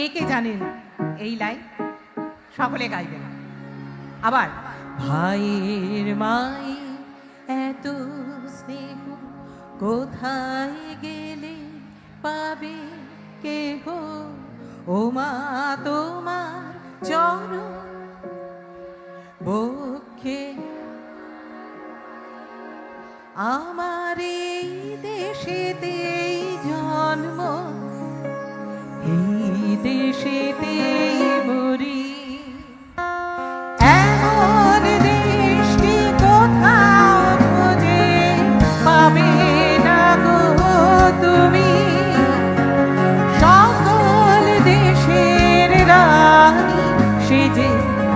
কে কে জানেন এই লাইন? সকলে গাইবেন। আবার। ভাইয়ের মাই এত স্নেহ, কোথায় গেলে পাবে কে গো ও মা তোমার চরণ বক্ষে আমার এই দেশেতেই জন্ম।